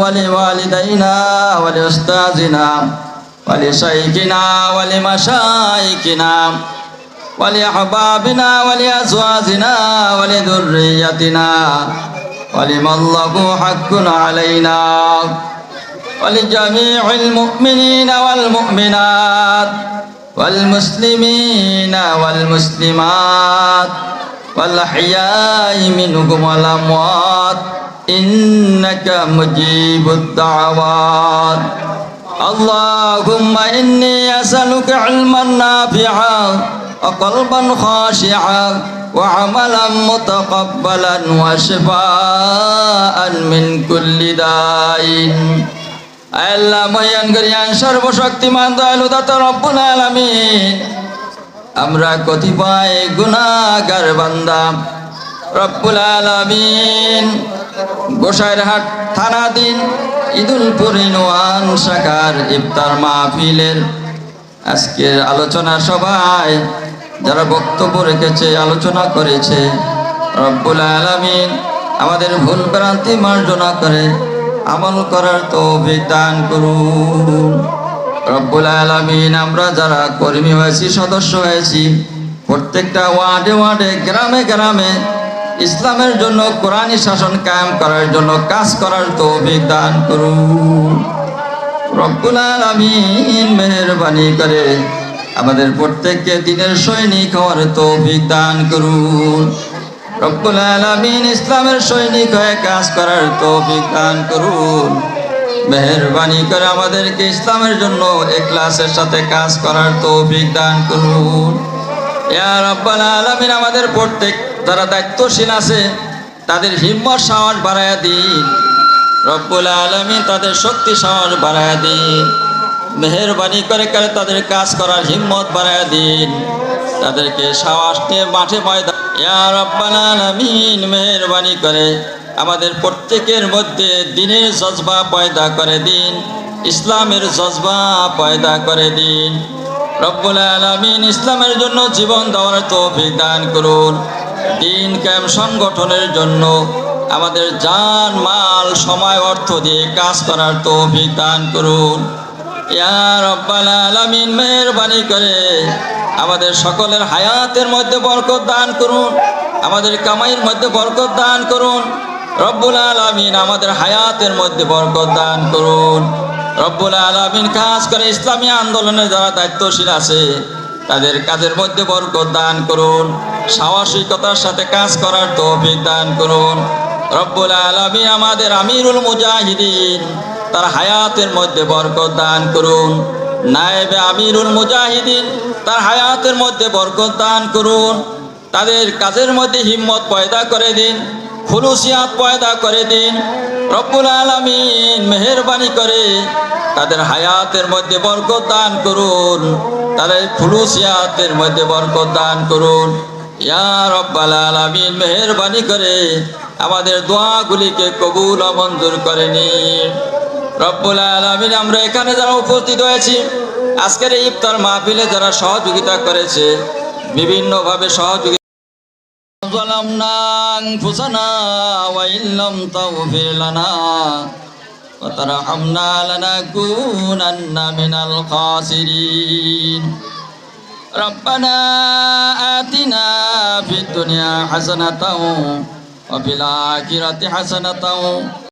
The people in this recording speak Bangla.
ولوالدينا ولأستاذنا ولشيخنا ولمشايخنا ولأحبابنا ولأزواجنا ولذريتنا ولمن له حق علينا ولجميع المؤمنين والمؤمنات والمسلمين والمسلمات والأحياء منهم والأموات إنك مجيب الدعوات اللهم إني أسألك علما نافعا وقلبا خاشعا وعملا متقبلا وشفاء من كل داء আল্লাহ ময়ান করিয়ান সর্বশক্তিমান দয়ালু দাতা রব্বুল আলামিন আমরা কতিপয় গুনাহগার বান্দা রব্বুল আলামিন গোসাইরহাট থানাধীন ঈদুল পরিণোয়ান শাখার ইফতার মাহফিলের আজকের আলোচনা সভায় যারা বক্তব্য রেখেছে, আলোচনা করেছে, রব্বুল আলামিন আমাদের ভুল ভ্রান্তি মার্জনা করে আমল করার তৌফিক দান করুন। রব্বুল আলামিন, আমরা যারা কর্মী হয়েছি, সদস্য হয়েছি, প্রত্যেকটা ওয়ার্ডে ওয়ার্ডে, গ্রামে গ্রামে ইসলামের জন্য কোরআনী শাসন কায়েম করার জন্য কাজ করার তৌফিক দান করুন। মেহেরবানি করে আমাদের প্রত্যেককে দিনের সৈনিক হওয়ার তৌফিক দান করুন। রব্বুল আলামিন ইসলামের সৈনিক হয়ে কাজ করার তৌফিক দান করুন। মেহেরবানি করে আমাদেরকে ইসলামের জন্য এখলাসের সাথে কাজ করার তৌফিক দান করুন। ইয়া আমাদের প্রত্যেক যারা দায়িত্বশীল আছে, তাদের হিম্মত, সাহস বাড়ায়া দিন। রব্বুল আলামিন তাদের শক্তি, সাহস বাড়ায়া দিন। মেহেরবানি করে করে তাদের কাজ করার হিম্মত বাড়ায়া দিন। তাদেরকে সাহস নিয়ে মাঠে ময়দান রব্বাল আলামিন, মেহেরবানি করে আমাদের প্রত্যেকের মধ্যে দিনের জজবা পয়দা করে দিন। ইসলামের জজবা পয়দা করে দিন। রব্বুল আলমিন ইসলামের জন্য জীবন দেওয়ার তৌফিক দান করুন। দিন ক্যাম সংগঠনের জন্য আমাদের জান মাল, সময়, অর্থ দিয়ে কাজ করার তৌফিক দান করুন। আলামিন, মেহেরবানি করে আমাদের সকলের হায়াতের মধ্যে বরকত দান করুন, আমাদের কামাইয়ের মধ্যে বরকত দান করুন। রব্বুল আলামিন আমাদের হায়াতের মধ্যে বরকত দান করুন। রব্বুল আলামিন কাজ করে ইসলামী আন্দোলনে যারা দায়িত্বশীল আছে, তাদের কাজের মধ্যে বরকত দান করুন। সাহসিকতার সাথে কাজ করার তৌফিক দান করুন। রব্বুল আলামিন আমাদের আমিরুল মুজাহিদিন, তার হায়াতের মধ্যে বরকত দান করুন। নায়েবে আমিরুল মুজাহিদিন, তার হায়াতের মধ্যে বরকত দান করুন। তাদের কাজের মধ্যে হিম্মত পয়দা করে দিন, খুলুসিয়াত পয়দা করে দিন। রব্বুল আলামিন মেহেরবানি করে তাদের হায়াতের মধ্যে বরকত দান করুন। তাদের খুলুসিয়াতের মধ্যে বরকত দান করুন। আলামিন মেহেরবানি করে আমাদের দোয়াগুলিকে কবুল ও মঞ্জুর করে নিন রব্বুল আলামিন আমরা এখানে যারা উপস্থিত হয়েছি আজকের এই ইফতার মাহফিলে যারা সহযোগিতা করেছে বিভিন্নভাবে সহযোগিতা ظلمنا أنفسنا وإن لم تغفر لنا وترحمنا لنكونن من الخاسرين ربنا آتنا हस नाता हौ अति हाँसन त